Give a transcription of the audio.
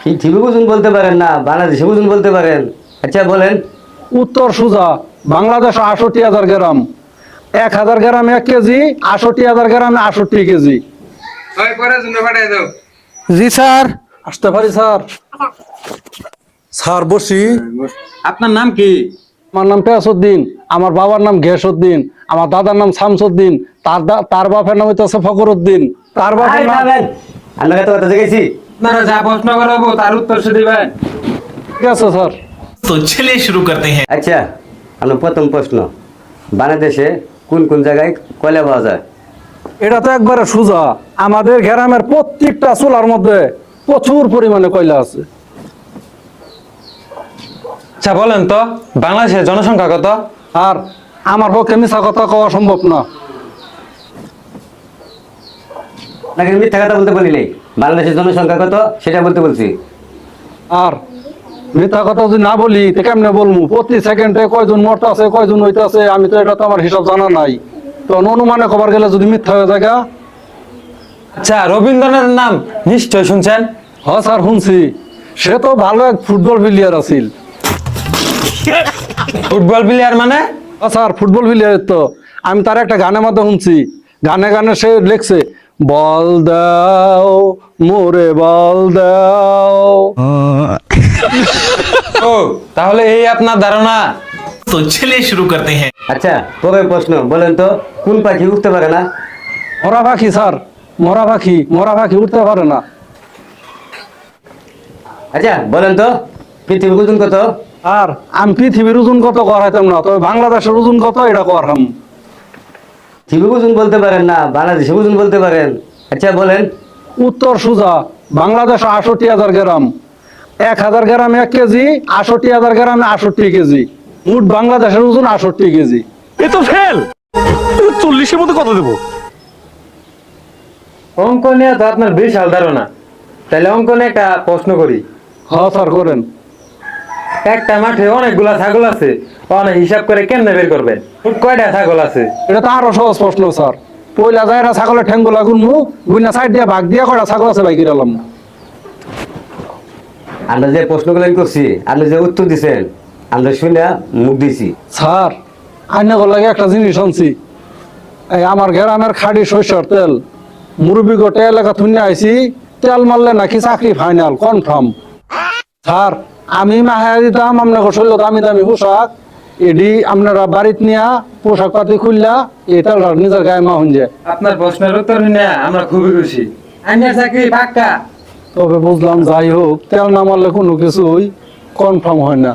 পৃথিবী বুঝুন বলতে পারেন না বাংলাদেশে বুঝুন বলতে পারেন। আচ্ছা বলেন। উত্তর সুজা বাংলাদেশ আষট্টি হাজার গ্রাম। এক হাজার গ্রাম এক কেজি আষট্টি হাজার গ্রামে আষট্টি কেজি। জি স্যার। আসতে পারি স্যার। স্যার বসি। আপনার নাম কি? আমার নাম পেয়াসুদ্দিন আমার বাবার নাম ঘেসুদ্দিন আমার দাদার নাম শামসুদ্দিন তার তার বাপের নাম হইতেছে ফকরুদ্দিন তার বাপের নাম তো কথা যা প্রশ্ন তার উত্তর সে দিবেন ঠিক আছে স্যার। তো ছেলে শুরু করতে হ্যাঁ। আচ্ছা প্রথম প্রশ্ন। বাংলাদেশে কোন কোন জায়গায় কয়লা পাওয়া যায়? এটা তো একবারে সোজা। আমাদের গ্রামের প্রত্যেকটা চুলার মধ্যে প্রচুর পরিমাণে কয়লা আছে। আচ্ছা বলেন তো বাংলাদেশের জনসংখ্যা কত? আর আমার পক্ষে মিশা কথা কওয়া সম্ভব না। নাকি মিথ্যা কথা বলতে বলিনি বাংলাদেশের জনসংখ্যা কত? সেটা বলতে বলছি। আর মিথ্যা কথা যদি না বলি তো কেমনে বলব প্রতি সেকেন্ডে কয়জন মরতে আছে কয়জন হইতে আছে আমি তো এটা তো আমার হিসাব জানা নাই। তো অনুমানে খবর গেলে যদি মিথ্যা হয়ে গা, আচ্ছা রবীন্দ্রনাথের নাম নিশ্চয় শুনছেন? হ স্যার শুনছি। সে তো ভালো এক ফুটবল প্লেয়ার আছিল। ফুটবল প্লেয়ার মানে? হ স্যার ফুটবল প্লেয়ার তো। আমি তার একটা গানের মধ্যে শুনছি। গানে গানে সে লিখছে বল দাও মোরে বল দাও। ও তাহলে এই আপনার ধারণা? তো ছেলে শুরু করতে হ্যাঁ। আচ্ছা তবে প্রশ্ন বলেন তো কোন পাখি উঠতে পারে না? মরা পাখি স্যার। মরা পাখি মরা পাখি উঠতে পারে না। আচ্ছা বলেন তো পৃথিবীর ওজন কত? আর আমি পৃথিবীর ওজন কত করাইতাম না তবে বাংলাদেশের ওজন কত এটা করাম বুঝুন বলতে পারেন না বাংলাদেশে বুঝুন বলতে পারেন। আচ্ছা বলেন। উত্তর সুজা বাংলাদেশ আষট্টি হাজার গ্রাম। এক হাজার গ্রাম এক কেজি আষট্টি হাজার গ্রামে আষট্টি কেজি। মোট বাংলাদেশের ওজন আষট্টি কেজি। এ তো ফেল! চল্লিশের মধ্যে কত দেবো? অঙ্ক নিয়ে তো আপনার বিশাল ধারণা। তাহলে অঙ্ক নিয়ে একটা প্রশ্ন করি। হ স্যার করেন। একটা মাঠে অনেকগুলা ছাগল আছে। অনেক হিসাব করে কেমনে বের করবেন কয়টা ছাগল আছে? এটা তো আরও সহজ প্রশ্ন স্যার। পয়লা যায় না ছাগলের ঠ্যাঙ্গুলা গুনমু গুইনা সাইড দিয়ে ভাগ দিয়ে কটা ছাগল আছে বাইক গেলাম আমরা যে প্রশ্নগুলো করছি আপনি যে উত্তর দিছেন আমরা শুনে মুখ দিছি স্যার আইনা লাগে একটা জিনিস আনছি। এই আমার গ্রামের খাড়ি সরিষার তেল। মুরব্বী গোটে এলাকা থুনে আইছি তেল মারলে নাকি চাকরি ফাইনাল কনফার্ম স্যার আমি মাহায়া দিতাম আপনাকে শৈল দামি দামি পোশাক। এডি আপনারা বাড়িত নিয়া পোশাক পাতি খুললা এটা নিজের গায়ে মা যায়। আপনার প্রশ্নের উত্তর নিয়ে আমরা খুবই খুশি। আইনের চাকরি পাক্কা। তবে বুঝলাম যাই হোক তেল না মারলে কোনো কিছুই কনফার্ম হয় না।